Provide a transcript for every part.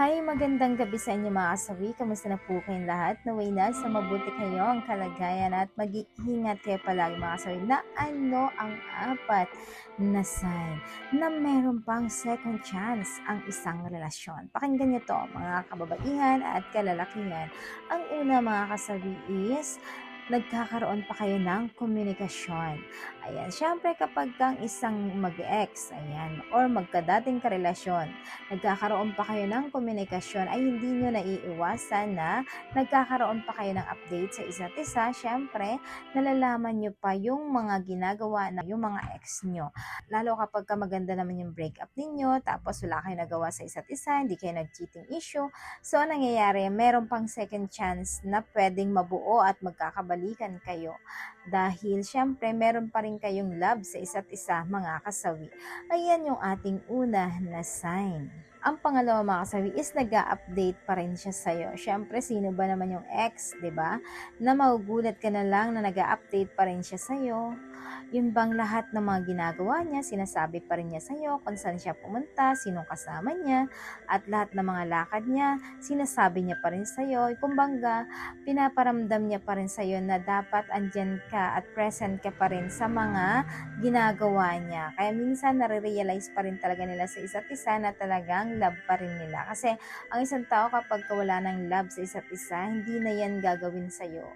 Hi, magandang gabi sa inyo mga kasawi. Kamusta na po kayong lahat? Naway na sa mabuti kayo ang kalagayan at mag-iingat kayo palagi mga kasawi na ano ang apat na sign na meron pang second chance ang isang relasyon. Pakinggan nyo to mga kababaihan at kalalakihan. Ang una mga kasawi is nagkakaroon pa kayo ng komunikasyon. Ayan, syempre kapag kang isang mag-ex, ayan, or magkadating karelasyon, nagkakaroon pa kayo ng komunikasyon, ay hindi nyo naiiwasan na nagkakaroon pa kayo ng update sa isa't isa. Syempre, nalalaman nyo pa yung mga ginagawa na yung mga ex nyo. Lalo kapag ka maganda naman yung breakup ninyo, tapos wala kayo nagawa sa isa't isa, hindi kayo nag-cheating issue. So, ang nangyayari, meron pang second chance na pwedeng mabuo at magkakabalikan kayo. Dahil, syempre, meron pa rin kayong love sa isa't isa, mga kasawi. Ayan yung ating una na sign. Ang pangalawa mga kasawi is nag update pa rin siya sa'yo. Syempre, sino ba naman yung ex, ba? Na magugulat ka na lang na nag update pa rin siya sa'yo. Yun bang lahat ng mga ginagawa niya, sinasabi pa rin niya sa'yo kung saan siya pumunta, sinong kasama niya, at lahat ng mga lakad niya, sinasabi niya pa rin sa'yo. Kumbaga, pinaparamdam niya pa rin sa'yo na dapat andyan ka at present ka pa rin sa mga ginagawa niya. Kaya minsan nare-realize pa rin talaga nila sa isa't isa na talagang love pa rin nila. Kasi ang isang tao kapag wala ng love sa isa't isa, hindi na yan gagawin sa'yo.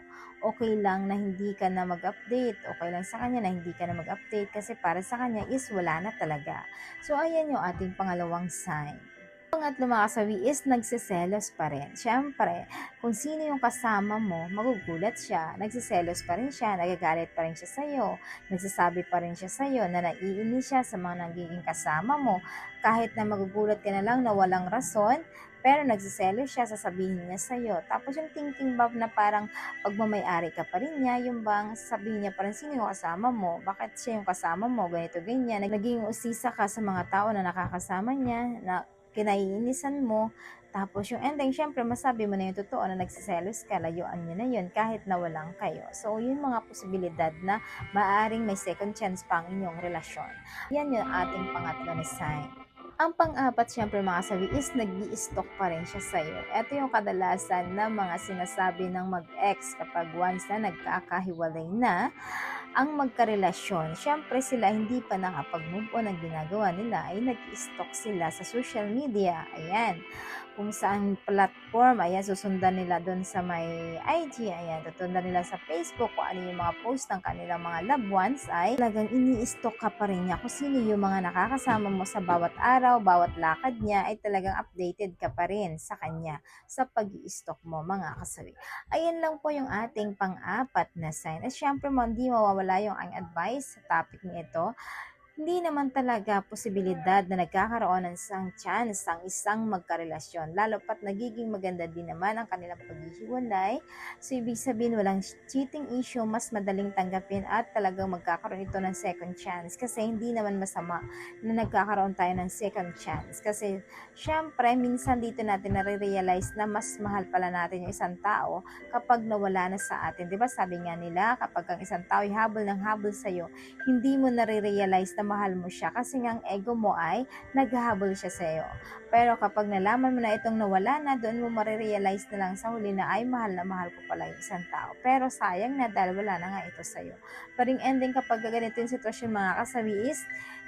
Okay lang na hindi ka na mag-update. Okay lang sa kanya na hindi ka na mag-update kasi para sa kanya is wala na talaga. So ayan yung ating pangalawang sign. Pangatlo mga kasawi is nagsiselos pa rin. Siyempre, kung sino yung kasama mo, magugulat siya. Nagsiselos pa rin siya, nagagalit pa rin siya sa'yo. Nagsasabi pa rin siya sa'yo na naiinis siya sa mga nagiging kasama mo. Kahit na magugulat ka na lang na walang rason, pero nagsiselos siya, sasabihin niya sa'yo. Tapos yung thinking ba na parang pagmamayari ka pa rin niya, yung bang sasabihin niya pa rin sino yung kasama mo, bakit siya yung kasama mo, ganito, ganyan. Naging usisa ka sa mga tao na nakakasama niya, na kinaiinisan mo, tapos yung ending, syempre, masabi mo na yung totoo na nagsiselos ka, layuan nyo na yun kahit na walang kayo. So, yun mga posibilidad na maaring may second chance pa inyong relasyon. Yan yung ating pangatlo na sign. Ang pang-apat, syempre mga sabi, is nag stock pa rin siya sa'yo. Ito yung kadalasan na mga sinasabi ng mag-ex kapag once na nagkakahiwalay na ang magkarelasyon. Syempre sila hindi pa nakapag-move on ang ginagawa nila ay nag-stock sila sa social media. Ayan kung saan platform, ayan, susundan nila doon sa may IG, ayan, tutundan nila sa Facebook, kung ano yung mga post ng kanilang mga loved ones, ay talagang ini-stock ka pa rin niya kung sino yung mga nakakasama mo sa bawat araw, bawat lakad niya, ay talagang updated ka pa rin sa kanya sa pag stock mo, mga kasawi. Ayan lang po yung ating pang-apat na sign. At syempre mo, hindi mawawala yung ang advice sa topic nito hindi naman talaga posibilidad na nagkakaroon ng isang chance ang isang magkarelasyon, lalo pat nagiging maganda din naman ang kanilang paghihiwalay. So, ibig sabihin walang cheating issue, mas madaling tanggapin at talagang magkakaroon ito ng second chance kasi hindi naman masama na nagkakaroon tayo ng second chance. Kasi, syempre, minsan dito natin nare-realize na mas mahal pala natin yung isang tao kapag nawala na sa atin. Ba sabi nga nila, kapag ang isang tao ay habol ng habol sa'yo, hindi mo nare-realize na mahal mo siya kasi nga ang ego mo ay naghahabol siya sa iyo. Pero kapag nalaman mo na itong nawala na, doon mo marirealize na lang sa huli na ay mahal na mahal ko pala yung isang tao. Pero sayang na dahil wala na nga ito sa iyo. Paring ending kapag ganito yung sitwasyon mga kasabi is,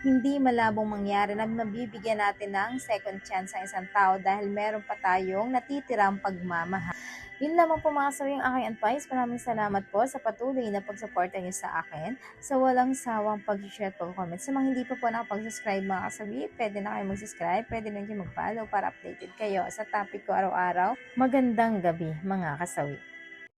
hindi malabong mangyari na mabibigyan natin ng second chance sa isang tao dahil meron pa tayong natitirang pagmamahal. Yun lamang po mga sabi ang aking advice. Maraming salamat po sa patuloy na pagsuporta niyo sa akin sa walang sawang pag-share at pag-comment. Sa mga hindi pa po nakapag-subscribe mga kasabi, pwede na kayo mag-subscribe, pwede na kayo mag-follow para updated kayo sa topic ko araw-araw. Magandang gabi mga kasawi.